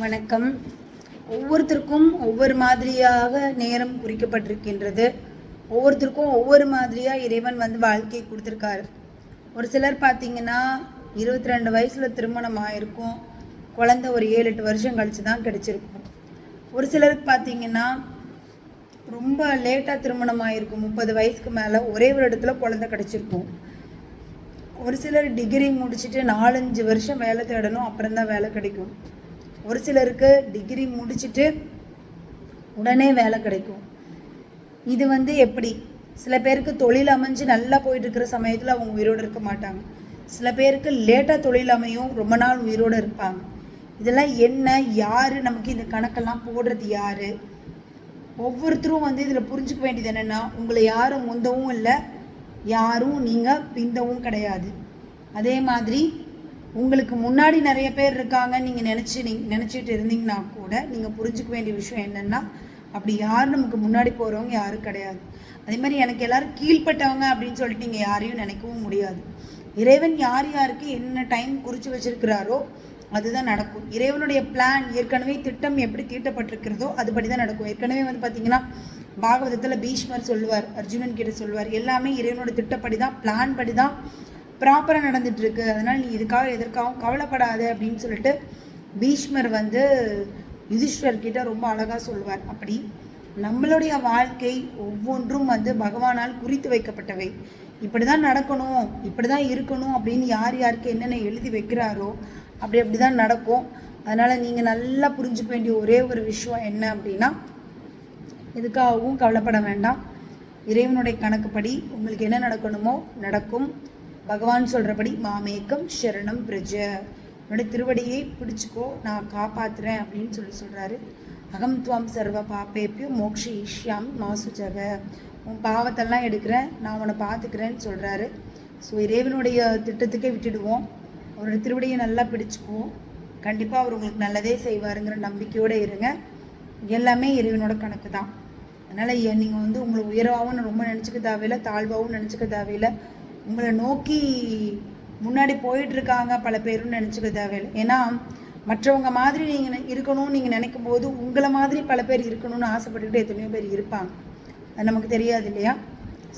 வணக்கம். ஒவ்வொருத்தருக்கும் ஒவ்வொரு மாதிரியாக நேரம் குறிக்கப்பட்டிருக்கின்றது. ஒவ்வொருத்தருக்கும் ஒவ்வொரு மாதிரியாக இறைவன் வந்து வாழ்க்கையை கொடுத்துருக்காரு. ஒரு சிலர் பார்த்தீங்கன்னா இருபத்தி ரெண்டு வயசில் திருமணம் ஆயிருக்கும் குழந்த ஒரு ஏழு எட்டு வருஷம் கழித்து தான் கிடச்சிருக்கும். ஒரு சிலருக்கு பார்த்தீங்கன்னா ரொம்ப லேட்டாக திருமணம் ஆயிருக்கும் முப்பது வயசுக்கு மேலே ஒரே ஒரு இடத்துல குழந்த கிடச்சிருக்கும். ஒரு சிலர் டிகிரி முடிச்சுட்டு நாலஞ்சு வருஷம் வேலை தேடணும் அப்புறம் தான் வேலை கிடைக்கும். ஒரு சிலருக்கு டிகிரி முடிச்சுட்டு உடனே வேலை கிடைக்கும். இது வந்து எப்படி? சில பேருக்கு தொழில் அமைஞ்சு நல்லா போயிட்டு இருக்கிற சமயத்தில் அவங்க உயிரோடு இருக்க மாட்டாங்க. சில பேருக்கு லேட்டாக தொழில் அமையும் ரொம்ப நாள் உயிரோடு இருப்பாங்க. இதெல்லாம் என்ன யார் நமக்கு இந்த கணக்கெல்லாம் போடுறது யார்? ஒவ்வொருத்தரும் வந்து இதில் புரிஞ்சுக்க வேண்டியது என்னென்னா உங்களை யாரும் முந்தவும் இல்லை யாரும் நீங்கள் பிந்தவும் கிடையாது. அதே மாதிரி உங்களுக்கு முன்னாடி நிறைய பேர் இருக்காங்க. நீங்கள் நினச்சி நீங்கள் நினச்சிட்டு இருந்தீங்கன்னா கூட நீங்கள் புரிஞ்சுக்க வேண்டிய விஷயம் என்னென்னா அப்படி யார் நமக்கு முன்னாடி போகிறவங்க யாரும் கிடையாது. அதே மாதிரி எனக்கு எல்லோரும் கீழ்ப்பட்டவங்க அப்படின்னு சொல்லிட்டு நீங்கள் யாரையும் நினைக்கவும் முடியாது. இறைவன் யார் யாருக்கு என்ன டைம் குறித்து வச்சிருக்கிறாரோ அதுதான் நடக்கும். இறைவனுடைய பிளான் ஏற்கனவே திட்டம் எப்படி தீட்டப்பட்டிருக்கிறதோ அதுபடி தான் நடக்கும். ஏற்கனவே வந்து பார்த்தீங்கன்னா பாகவதத்தில் பீஷ்மர் சொல்லுவார் அர்ஜுனன் கிட்ட சொல்லுவார். எல்லாமே இறைவனோட திட்டப்படி தான் பிளான் படி தான் ப்ராப்பராக நடந்துட்டு இருக்கு அதனால் நீ இதுக்காக எதற்காகவும் கவலைப்படாத அப்படின்னு சொல்லிட்டு பீஷ்மர் வந்து யுதிஷ்வர் கிட்ட ரொம்ப அழகாக சொல்லுவார் அப்படி நம்மளுடைய வாழ்க்கை ஒவ்வொன்றும் வந்து பகவானால் குறித்து வைக்கப்பட்டவை. இப்படி தான் நடக்கணும் இப்படி தான் இருக்கணும் அப்படின்னு யார் யாருக்கு என்னென்ன எழுதி வைக்கிறாரோ அப்படி அப்படி தான் நடக்கும். அதனால் நீங்கள் நல்லா புரிஞ்சுக்க வேண்டிய ஒரே ஒரு விஷயம் என்ன அப்படின்னா எதுக்காகவும் கவலைப்பட வேண்டாம். இறைவனுடைய கணக்குப்படி உங்களுக்கு என்ன நடக்கணுமோ நடக்கும். பகவான் சொல்கிறபடி மாமேக்கம் சரணம் பிரஜ. என்னோட திருவடியை பிடிச்சிக்கோ நான் காப்பாற்றுறேன் அப்படின்னு சொல்லி சொல்கிறாரு அகம் துவாம் சர்வ பாப்பேப்பியும் மோக்ஷ ஈஷ்யாம் மாசு ஜக உன் பாவத்தெல்லாம் எடுக்கிறேன் நான் உன்னை பார்த்துக்கிறேன்னு சொல்கிறாரு ஸோ இறைவனுடைய திட்டத்துக்கே விட்டுடுவோம். அவரோட திருவடியை நல்லா பிடிச்சிக்குவோம் கண்டிப்பாக அவர் உங்களுக்கு நல்லதே செய்வாருங்கிற நம்பிக்கையோடு இருங்க. எல்லாமே இறைவனோட கணக்கு தான். அதனால் நீங்கள் வந்து உங்களை உயர்வாகவும் ரொம்ப நினச்சிக்க தேவையில்லை தாழ்வாகவும் நினச்சிக்க தேவையில்லை. உங்களை நோக்கி முன்னாடி போயிட்டுருக்காங்க பல பேரும் நினச்சிக்க தேவையில்லை. ஏன்னா மற்றவங்க மாதிரி நீங்கள் இருக்கணும்னு நீங்கள் நினைக்கும் போது உங்களை மாதிரி பல பேர் இருக்கணும்னு ஆசைப்பட்டுக்கிட்டு எத்தனையோ பேர் இருப்பாங்க. அது நமக்கு தெரியாது இல்லையா?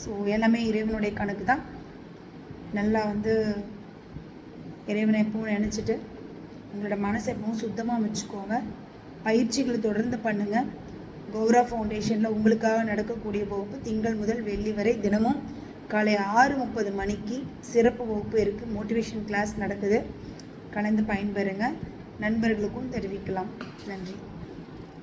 ஸோ எல்லாமே இறைவனுடைய கணக்கு தான். நல்லா வந்து இறைவனை எப்பவும் நினச்சிட்டு உங்களோட மனசை எப்பவும் சுத்தமாக வச்சுக்கோங்க. பயிற்சிகளை தொடர்ந்து பண்ணுங்கள் கௌரா ஃபவுண்டேஷனில் உங்களுக்காக நடக்கக்கூடிய வகுப்பு திங்கள் முதல் வெள்ளி வரை தினமும் காலை ஆறு முப்பது மணிக்கு சிறப்பு வகுப்பு இருக்குது மோட்டிவேஷன் கிளாஸ் நடக்குது. கலந்து பயன்பெறுங்க. நண்பர்களுக்கும் தெரிவிக்கலாம். நன்றி.